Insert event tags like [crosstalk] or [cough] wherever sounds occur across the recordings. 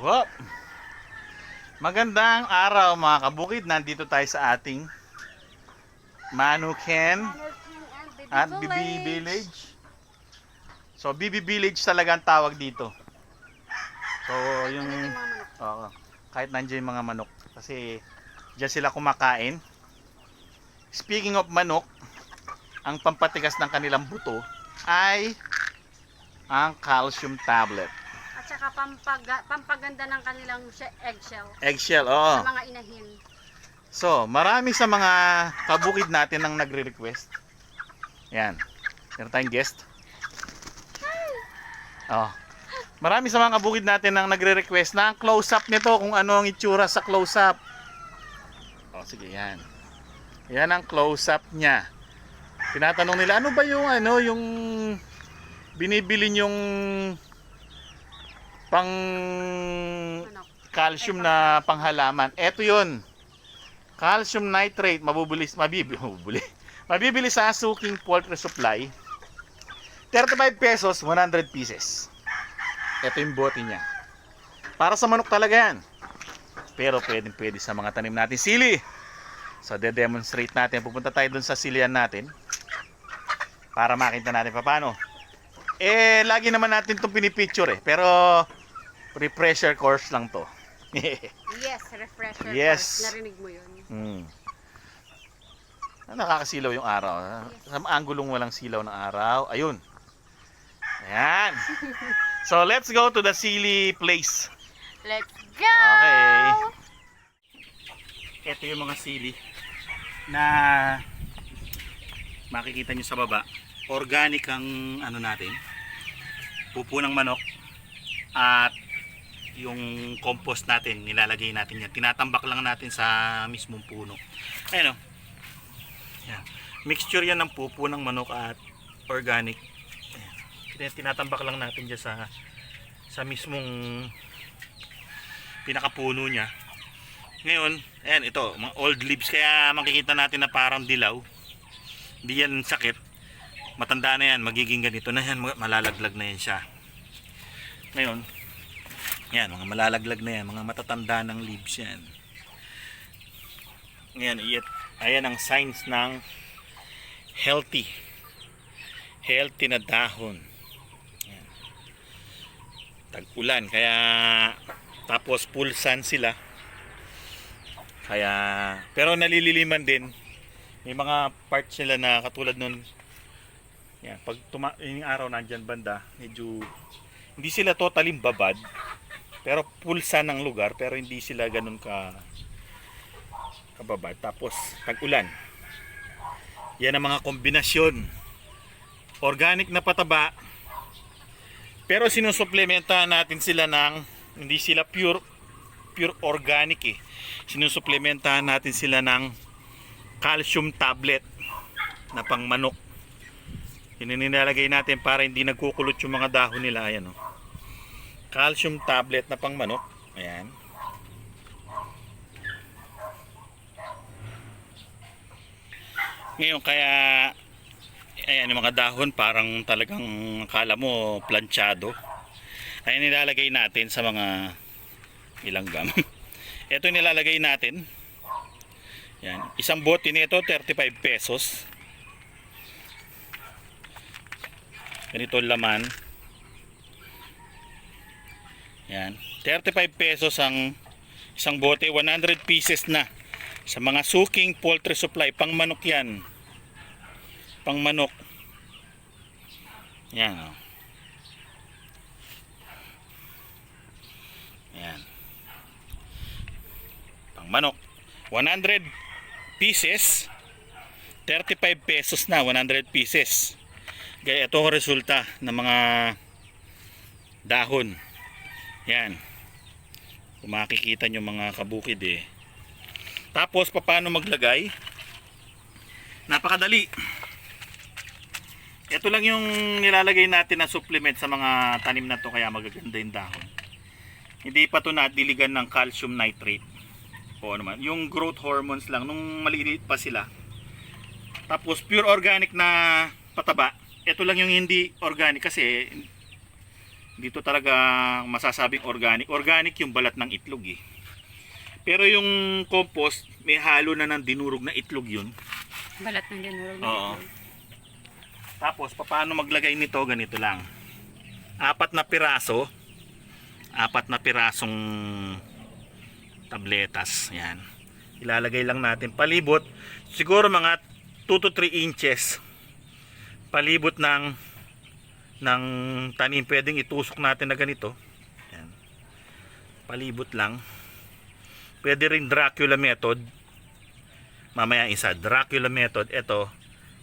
Wop! Magandang araw mga kabukid. Nandito tayo sa ating Manuken at Bibi Village. So Bibi Village talaga ang tawag dito. So yung oo, kahit nandiyan yung mga manok kasi diyan sila kumakain. Speaking of manok, ang pampatigas ng kanilang buto ay ang calcium tablet. Saka pampaga, pampaganda ng kanilang she- eggshell Eggshell, oo. sa mga inahin. So, marami sa mga kabukid natin ang nagre-request. Yan. Meron tayong guest. Oh. Marami sa mga kabukid natin ang nagre-request na ang close-up nito kung ano ang itsura sa close-up. Oh, sige, yan. Yan ang close-up niya. Tinatanong nila, ano ba yung ano, yung binibili yung pang calcium na panghalaman. Ito 'yun. Calcium nitrate mabubuli mabibili mabubuli. Mabibili sa Suking Poultry Supply. 35 pesos, 100 pieces. Ito yung bote niya. Para sa manok talaga yan. Pero pwedeng pwede sa mga tanim natin sili. So, de-demonstrate natin. Pupunta tayo dun sa silian natin. Para makita natin pa paano. Eh, lagi naman natin itong pinipicture eh. Pero, refresher course lang to. [laughs] Yes, refresher Yes. course. Narinig mo yun. Hmm. Ah, Nakakasilaw yung araw. ah. Sa anggulong walang silaw ng araw. Ayun. Ayan. So, let's go to the Sili place. Let's go! Okay. Ito yung mga sili na makikita nyo sa baba. Organic ang ano natin. Pupo ng manok. At yung compost natin, nilalagay natin yan. Tinatambak lang natin sa mismong puno. Ayan o. Yan. Mixture yan ng pupo ng manok at organic. Ayan. Tinatambak lang natin dyan sa sa mismong pinakapuno niya. Ngayon, ayan ito, mga old leaves kaya makikita natin na parang dilaw. Hindi yan sakit. Matanda na yan, magiging ganito na yan, ma- malalaglag na yan siya. Ngayon, yan, mga malalaglag na yan, mga matatanda ng leaves yan. Iyat, ayan ang signs ng healthy. Healthy na dahon. Yan. Tag-ulan, kaya tapos full sun sila. Kaya, pero nalililiman din. May mga parts sila na katulad nun. Yan, pag tuma yung araw nandyan banda, medyo hindi sila totally babad. Pero full sun ang lugar, pero hindi sila ganun ka kababad. Tapos, tag-ulan. Yan ang mga kombinasyon. Organic na pataba, pero sinusuplementahan natin sila ng hindi sila pure pure organic eh. Sinusuplementahan natin sila ng calcium tablet na pang manok. Yun natin para hindi nagkukulot yung mga dahon nila. Ayan oh. Calcium tablet na pang manok. Ayan. Ngayon kaya ayan yung mga dahon parang talagang akala mo planchado. Ayan nilalagay natin sa mga ilanggam. [laughs] Ito yung nilalagay natin. Yan. Isang bote nito 35 pesos. Ganito laman. Yan. 35 pesos ang isang bote, 100 pieces na. Sa mga suking poultry supply, pang manok yan. Pang manok. Yan. Oh. Yan. Pang manok. 100 pieces. 35 pesos na. 100 pieces. Kaya ito ang resulta ng mga dahon. Yan. Kung makikita nyo mga kabukid eh. Tapos paano maglagay? Napakadali. Ito lang yung nilalagay natin na supplement sa mga tanim na to kaya magaganda yung dahon. Hindi pa to nadiligan ng calcium nitrate. O ano man, yung growth hormones lang nung maliliit pa sila. Tapos pure organic na pataba. Ito lang yung hindi organic kasi dito talaga masasabing organic. Organic yung balat ng itlog eh. Pero yung compost, may halo na ng dinurog na itlog yun. Balat ng dinurog na Oo. itlog. Tapos, paano maglagay nito? Ganito lang. Apat na piraso. Apat na pirasong tabletas. Yan. Ilalagay lang natin palibot. Siguro mga 2 to 3 inches. Palibot ng ng tanim. Pwedeng itusok natin na ganito. Yan. Palibot lang. Pwede rin Dracula method. Mamaya isa. Dracula method. Ito.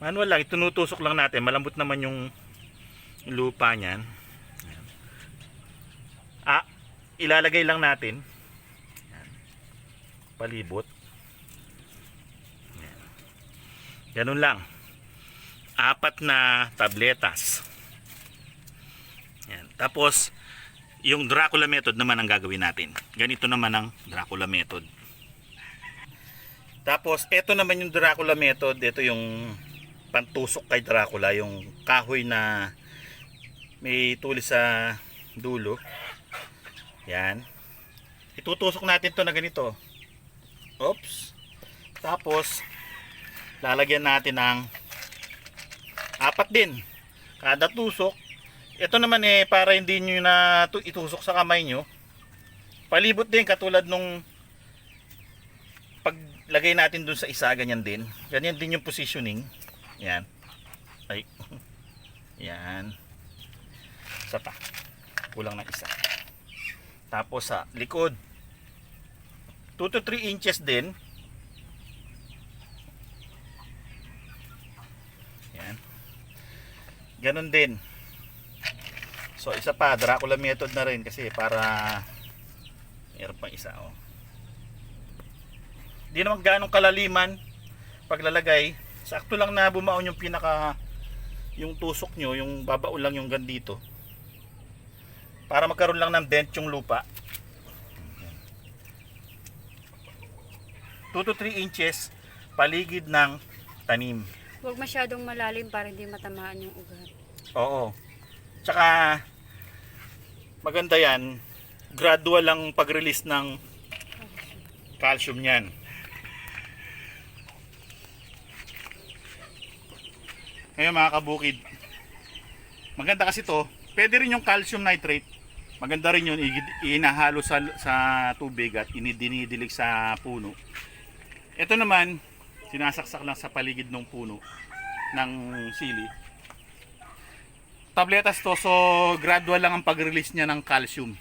Manual lang, itunutusok lang natin. Malambot naman yung lupa niyan. Ayan. Ah, ilalagay lang natin. Ayan. Palibot. Ayan. Ganun lang. Apat na tabletas. Tapos, yung Dracula method naman ang gagawin natin. Ganito naman ang Dracula method. Tapos, ito naman yung Dracula method. Ito yung pantusok kay Dracula. Yung kahoy na may tulis sa dulo. Yan. Itutusok natin to na ganito. Oops. Tapos, lalagyan natin ng apat din. Kada tusok. Ito naman eh, para hindi nyo na tu- itusok sa kamay nyo. Palibot din, katulad nung paglagay natin dun sa isa, ganyan din. Ganyan din yung positioning. Yan. Ay. [laughs] Yan. Isa pa. Kulang ng isa. Tapos sa likod. 2 to 3 inches din. Yan. Ganon din. So isa pa, Dracula method na rin kasi para meron pang isa oh. Di naman ganong kalaliman paglalagay. Sakto lang na bumaon yung pinaka yung tusok nyo, yung babao lang yung gandito. Para magkaroon lang ng dent yung lupa. 2 to 3 inches paligid ng tanim. Huwag masyadong malalim para hindi matamaan yung ugat. Oo. Tsaka maganda yan. Gradual lang pag-release ng calcium niyan. Ngayon mga kabukid, maganda kasi to. Pwede rin yung calcium nitrate. Maganda rin yun, inahalo sa, sa tubig at inidinidilig sa puno. Ito naman, sinasaksak lang sa paligid ng puno ng sili tabletas to so gradual lang ang pag-release niya ng calcium.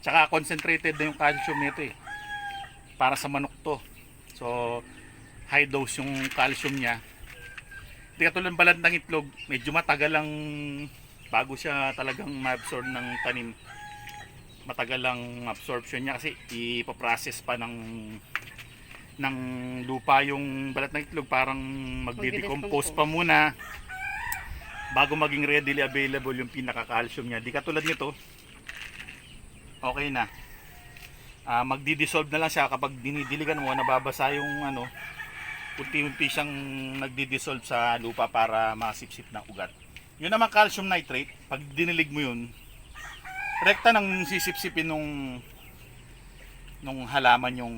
Tsaka concentrated na yung calcium nito eh para sa manok to. So high dose yung calcium niya. Hindi katulad ng balat ng itlog medyo matagal lang bago siya talagang ma-absorb ng tanim. Matagal lang absorption niya kasi ipaprocess pa ng ng lupa yung balat ng itlog parang magde-decompose pa muna bago maging readily available yung pinaka-calcium niya. Di katulad nito, okay na. Ah, magdi-dissolve na lang siya kapag dinidiligan mo, nababasa yung ano, unti-unti siyang nagdi-dissolve sa lupa para masipsip ng ugat. Yun naman calcium nitrate, pag dinilig mo yun, rekta nang sisipsipin nung nung halaman yung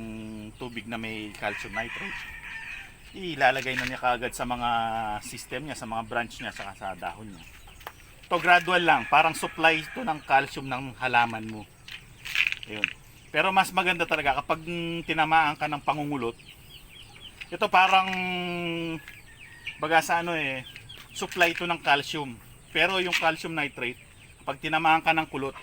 tubig na may calcium nitrate ilalagay na niya kagad sa mga system niya, sa mga branch niya, saka sa dahon niya. To gradual lang, parang supply ito ng calcium ng halaman mo. Ayun. Pero mas maganda talaga kapag tinamaan ka ng pangungulot. Ito parang baga sa ano eh, supply ito ng calcium. Pero yung calcium nitrate, pag tinamaan ka ng kulot,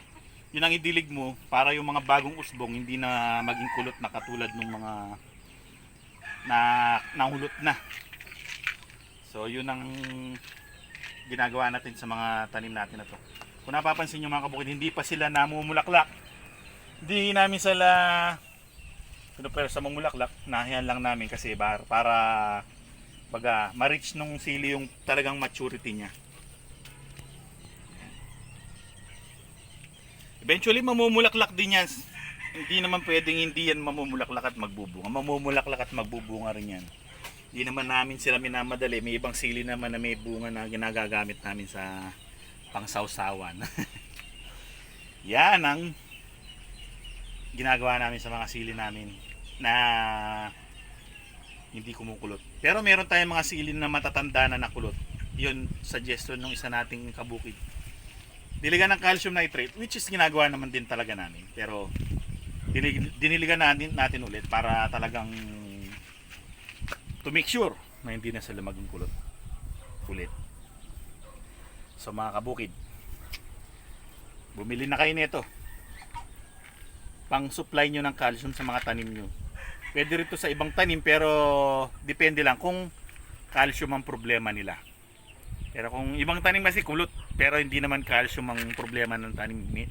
yun ang idilig mo para yung mga bagong usbong hindi na maging kulot na katulad ng mga na nahulot na. So yun ang ginagawa natin sa mga tanim natin na to. Kung napapansin nyo mga kabukid, hindi pa sila namumulaklak. Hindi namin sila pero sa mamulaklak, nahiyan lang namin kasi para, para baga, ma-reach nung sili yung talagang maturity niya. Eventually mamumulaklak din yan hindi naman pwedeng hindi yan mamumulaklak at magbubunga. Mamumulaklak at magbubunga rin yan. Hindi naman namin sila minamadali. May ibang sili naman na may bunga na ginagagamit namin sa pangsawsawan. [laughs] Yan ang ginagawa namin sa mga sili namin na hindi kumukulot. Pero meron tayong mga sili na matatanda na nakulot. Yun, suggestion ng isa nating kabukid. Diligan ng calcium nitrate, which is ginagawa naman din talaga namin. Pero dinig- diniligan natin, natin ulit para talagang to make sure na hindi na sila maging kulot ulit. So mga kabukid, bumili na kayo nito. Pang supply nyo ng calcium sa mga tanim nyo. Pwede rito sa ibang tanim pero depende lang kung calcium ang problema nila. Pero kung ibang tanim kasi kulot pero hindi naman calcium ang problema ng tanim ni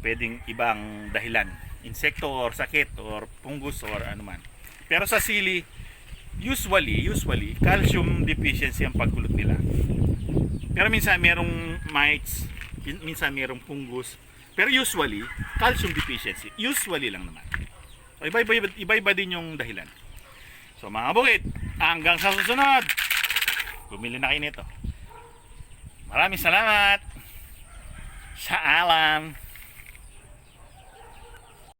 pwedeng ibang dahilan. Insekto or sakit or fungus or ano man. Pero sa sili, usually, usually, calcium deficiency ang pagkulot nila. Pero minsan merong mites, min- minsan merong fungus. Pero usually, calcium deficiency. Usually lang naman. So, iba-iba, iba-iba din yung dahilan. So mga bukid, hanggang sa susunod, bumili na kayo nito. Maraming salamat sa alam.